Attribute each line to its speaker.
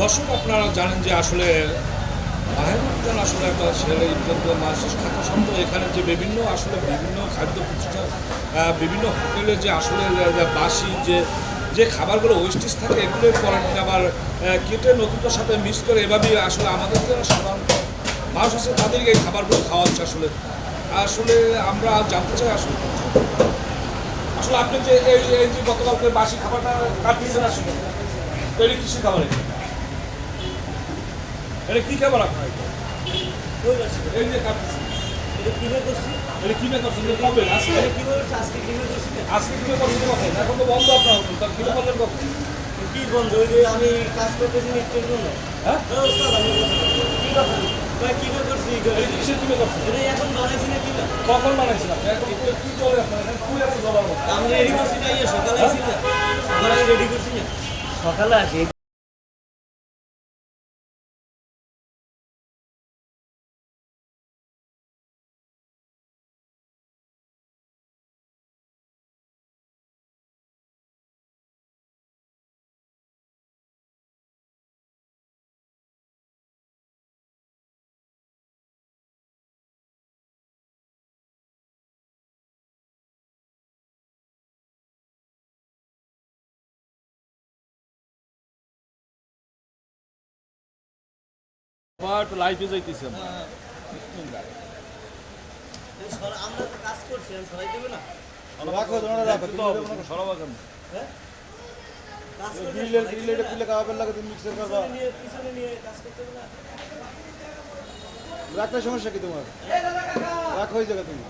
Speaker 1: দর্শক, আপনারা জানেন যে আসলে মাহের আসলে একটা ছেলে ঈদের মাস থাকা সত্ত্বেও এখানে যে বিভিন্ন আসলে বিভিন্ন খাদ্য প্রতিষ্ঠান বিভিন্ন হোটেলে যে আসলে বাসি, যে যে খাবারগুলো ওয়েস্টেজ থাকে এগুলো কোয়ারেন্টিন আবার কেটে নতুনটার সাথে মিক্স করে এভাবেই আসলে আমাদের যারা সাধারণত মানুষ আছে, তাদেরকে এই খাবারগুলো খাওয়া হচ্ছে আসলে। আসলে আমরা জানতে চাই আসলে আসলে আপনি যে এই যে গতকালকে বাসি খাবারটা কাটিয়েছেন আসলে, তৈরি কিসের খাবার এটা? কি খাবার আপনার এটা? এই যে কাটতেছেন
Speaker 2: এটা কীভাবে করছি?
Speaker 1: এটা করছেন কবে আজকে
Speaker 2: কীভাবে? আজকে কীভাবে করছি না?
Speaker 1: আজকে কিনে করছেন কখন এখন তো বন্ধ আপনার হোটেল তার কিনে করলেন কখন
Speaker 2: কি বন্ধ? ওই যে আমি কাজ করতেছি নিত্যের জন্য।
Speaker 1: হ্যাঁ
Speaker 2: কি কথা? কীভাবে করছি?
Speaker 1: এটা
Speaker 2: এখন বানাইছি না কিনা?
Speaker 1: কখন এখন কি চলে আপনার আছে জলার
Speaker 2: আমি রেডি করছি না, সকালে আইছি না? সকালে রেডি করছি না? সকালে আসি
Speaker 1: বাট লাইফে যাইতেছি
Speaker 2: আমরা। তো কাজ করছি আমি সরাই দেবে না?
Speaker 3: রাখো তোমরা রাখো তুমি দেবো না।
Speaker 1: সরাবাগান
Speaker 3: গ্রিলের গ্রিলের পিলে কাবাবের লাগে তুমি মিক্সার করবা।
Speaker 2: পিছনে পিছনে নিয়ে কাজ করতে হবে না।
Speaker 3: রাখলে সমস্যা কি তোমার? রাখো ওই জায়গা তুমি।